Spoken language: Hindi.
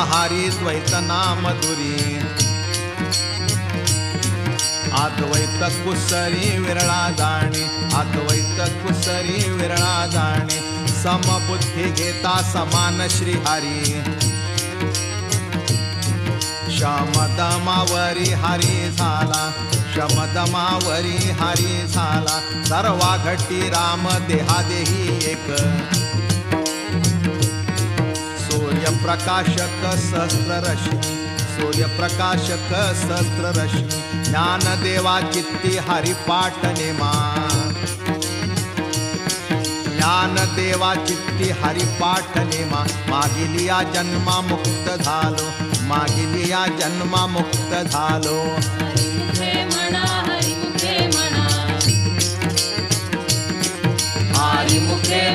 हरी द्वैत नाम दुरी. अद्वैत कुसरी विरळा जाणे अद्वैत कुसरी विरळा जाणे समबुद्धी घेता समान श्री हरी. शमदमावरी हरी झाला शमदमावरी हरी झाला सर्वा घटी राम देहादेही एक. सूर्यप्रकाशक सहस्ररश्मी सूर्यप्रकाशक सहस्ररश्मी। ज्ञानदेवा चित्ती हरिपाठ नेमा ज्ञानदेवा चित्ती हरिपाठ नेमा मागिलिया जन्मा मुक्त झालो मागिलिया जन्मा मुक्त झालो मुखे हरिमुखे